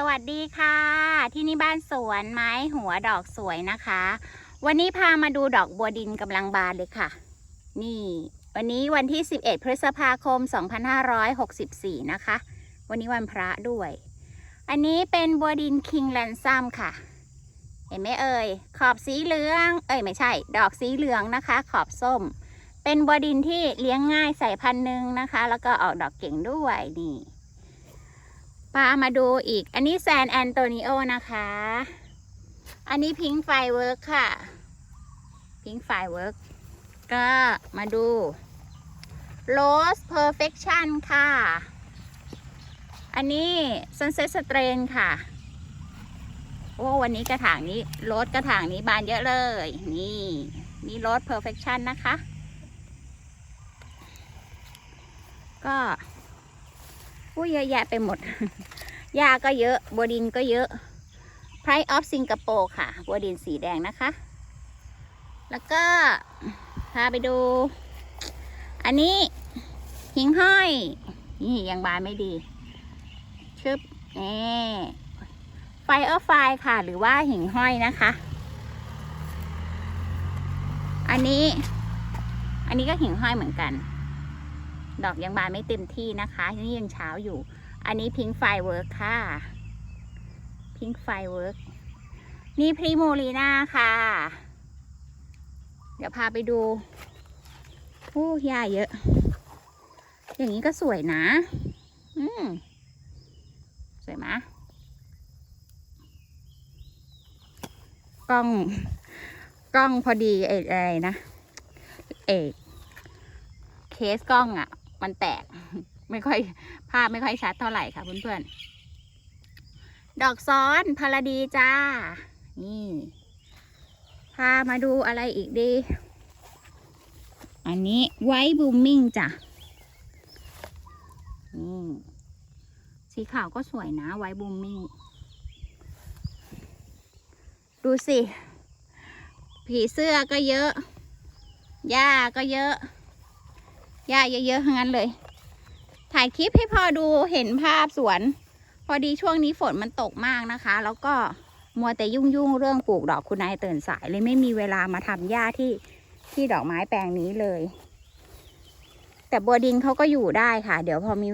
สวัสดีค่ะ ที่นี่บ้านสวนไม้หัวดอกสวยนะคะ วันนี้พามาดูดอกบัวดินกำลังบานเลยค่ะ นี่ วันนี้วันที่ 11 พฤษภาคม 2564 นะคะ วันนี้วันพระด้วย อันนี้เป็นบัวดินคิงแลนซัมค่ะ เห็นไหมเอ่ย ขอบสีเหลือง เอ้ยไม่ใช่ ดอกสีเหลืองนะคะ ขอบส้ม เป็นบัวดินที่เลี้ยงง่ายใสายพันหนึ่งนะคะ แล้วก็ออกดอกเก่งด้วยนี่ พามาดูอีก อันนี้แซนแอนโตนิโอนะคะ อันนี้พิงไฟเวิร์กค่ะ พิงไฟเวิร์กก็มาดู Rose Perfection ค่ะ อันนี้ Sunset Strain ค่ะ โอ้วันนี้กระถางนี้โรถกระถางนี้บานเยอะเลย นี่นี่รถ Perfection นะคะ ก็ อุ้ยเยอะแยะไปหมด หญ้าก็เยอะ บัวดินก็เยอะ Price of Singapore ค่ะ บัวดินสีแดงนะคะ แล้วก็พาไปดู อันนี้หิงห้อย นี่ยังบานไม่ดี ชึบนี่ไฟเออร์ไฟค่ะ หรือว่าหิงห้อยนะคะ อันนี้ อันนี้ก็หิงห้อยเหมือนกัน ดอกยังบานไม่เต็มที่นะคะนี่ยังเช้าอยู่ อันนี้พิงไฟเวิร์กค่ะพิงไฟเวิร์กนี่พรีโมลีนาค่ะ เดี๋ยวพาไปดูโอ้หญ้าเยอะ อย่างนี้ก็สวยนะ อืมสวยไหมะกล้อง กล้องพอดีไอ้อะไรนะ เอกเคสกล้องอะ่ะ มันแตก ไม่ค่อยภาพไม่ค่อยชัดเท่าไหร่ค่ะเพื่อนๆ ดอกซ้อนพาราดีจ้า นี่ พามาดูอะไรอีกดี อันนี้ไวท์บูมมิ่งจ้ะนี่สีขาวก็สวยนะไวท์บูมมิ่ง ดูสิ ผีเสื้อก็เยอะ หญ้าก็เยอะ หญ้าเยอะๆทั้งนั้นเลย ถ่ายคลิปให้พ่อดูเห็นภาพสวน พอดีช่วงนี้ฝนมันตกมากนะคะ แล้วก็มัวแต่ยุ่งๆเรื่องปลูกดอกคุณนายตื่นสายเลยไม่มีเวลามาทำหญ้าที่ที่ดอกไม้แปลงนี้เลย แต่บัวดินเขาก็อยู่ได้ค่ะ เดี๋ยวพอมี